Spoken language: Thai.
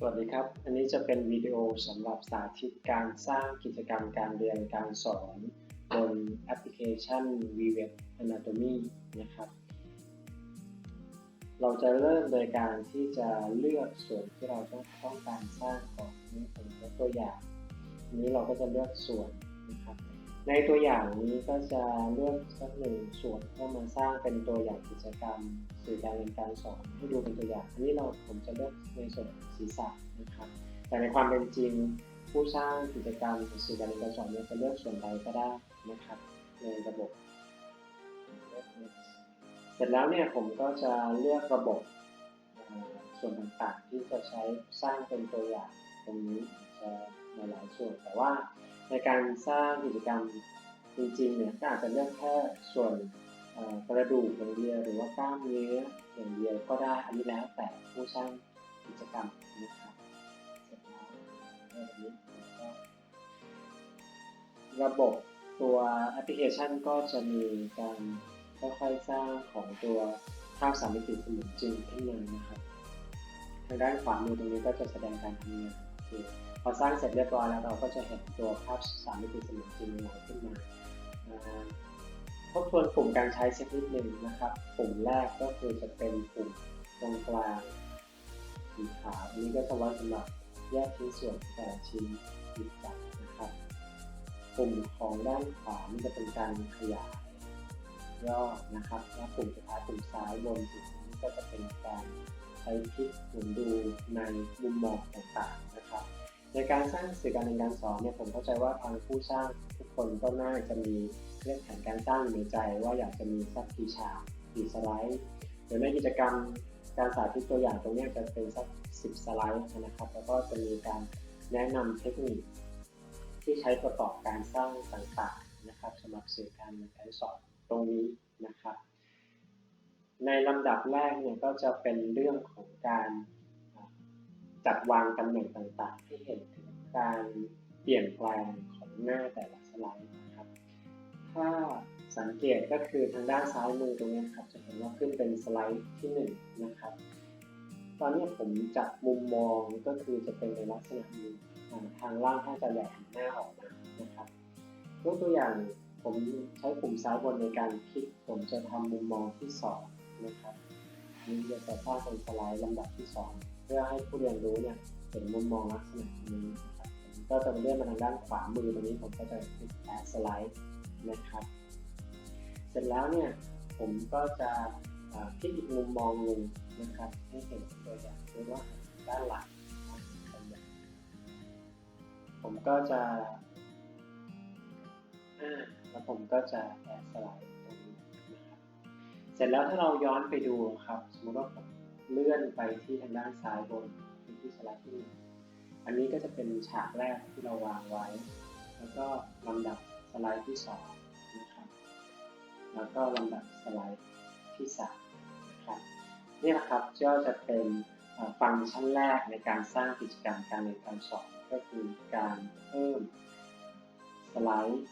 สวัสดีครับ อันนี้จะเป็นวิดีโอสำหรับสาธิตการสร้างกิจกรรมการเรียนการสอน บนแอปพลิเคชัน VWeb Anatomy นะครับ เราจะเริ่มโดยการที่จะเลือกส่วนที่เราต้องต้องการสร้างก่อนนี่ผมยกตัวอย่างอันนี้เราก็จะเลือกส่วนนะครับ ในตัวอย่างนี้ก็จะเลือกสักหนึ่งส่วนเพื่อมาสร้างเป็นตัวอย่างกิจกรรมสื่อการเรียนการสอนให้ดูเป็นตัวอย่างอันนี้เราผมจะเลือกในส่วนศีรษะนะครับ แต่ในความเป็นจริงผู้สร้างกิจกรรมสื่อการเรียนการสอนเนี่ยจะเลือกส่วนใดก็ได้นะครับในระบบ เสร็จแล้วเนี่ยผมก็จะเลือกระบบส่วนต่างๆที่จะใช้สร้างเป็นตัวอย่างตรงนี้จะหลายๆส่วนแต่ว่า ในการสร้างกิจกรรมจริงๆเนี่ยก็อาจจะเลือกแค่ส่วนกระดูกอย่างเดียวหรือว่ากล้ามเนื้ออย่างเดียวก็ได้อันนี้แล้วแต่ผู้สร้างกิจกรรมนะครับเสร็จแล้วเรื่องนี้ระบบตัวแอปพลิเคชันก็จะมีการค่อยๆสร้างของตัวภาพสามมิติเสมือนจริงขึ้นมานะครับทางด้านขวามือตรงนี้ก็จะแสดงการทำงาน คือพอสร้างเสร็จเรียบร้อยแล้วเราก็จะเห็นตัวภาพสามมิติเสมือนจริงลอยขึ้นมาทบทวนปุ่มการใช้สักนิดหนึ่งนะครับ ปุ่มแรกก็คือจะเป็นปุ่มตรงกลางสีขาวอันนี้ก็จะไว้สำหรับแยกชิ้นส่วนแต่ชิ้นหยิบจับนะครับปุ่มของด้านขวามันจะเป็นการขยายย่อนะครับ และปุ่มสุดท้ายปุ่มซ้ายบนสุดนี้ก็จะเป็นการ ช้คลิกหมุนดูในมุมมองต่างๆนะครับ ในการสร้างสื่อการเรียนการสอนเนี่ยผมเข้าใจว่าทางผู้สร้างทุกคนก็น่าจะมีเรื่องแผนการสร้างในใจ ว่าอยากจะมีสักกี่ฉากกี่สไลด์หรือในกิจกรรมการสาธิตตัวอย่างตรงนี้จะเป็นสัก10สไลด์นะครับ แล้วก็จะมีการแนะนำเทคนิค ที่ใช้ประกอบการสร้างต่างๆนะครับสำหรับสื่อการเรียนการสอนตรงนี้นะครับ ในลำดับแรกเนี่ยก็จะเป็นเรื่องของการจัดวางตำแหน่งต่างๆให้เห็นถึงการเปลี่ยนแปลงของหน้าแต่ละสไลด์นะครับ ถ้าสังเกตก็คือทางด้านซ้ายมือตรงนี้ครับจะเห็นว่าขึ้นเป็นสไลด์ที่หนึ่งนะครับ ตอนนี้ผมจัดมุมมองก็คือจะเป็นในลักษณะนี้ทางล่างถ้าจะแหลมหน้าออกมานะครับยกตัวอย่างผมใช้ปุ่มซ้ายบนในการคลิกผมจะทำมุมมองที่สอง นะครับนี่จะสร้างเป็นสไลด์ลำดับที่สองเพื่อให้ผู้เรียนรู้เนี่ยเห็นมุมมองลักษณะนี้นะครับก็จะเลื่อนมาทางด้านขวามือตรงนี้ผมก็จะคลิกแอดสไลด์นะครับ เสร็จแล้วเนี่ยผมก็จะคลิกอีกมุมมองหนึ่งนะครับให้เห็นตัวอย่างด้วยว่าด้านหลังผมก็จะอ่าแล้วผมก็จะแอดสไลด์ เสร็จแล้วถ้าเราย้อนไปดูครับ สมมติว่าผมเลื่อนไปที่ทางด้านซ้ายบนไปที่สไลด์ที่หนึ่งอันนี้ก็จะเป็นฉากแรกที่เราวางไว้ แล้วก็ลำดับสไลด์ที่สองนะครับ แล้วก็ลำดับสไลด์ที่สามนะครับนี่แหละครับก็จะเป็นฟังก์ชันแรกในการสร้างกิจกรรมการเรียนการสอนก็คือการเพิ่มสไลด์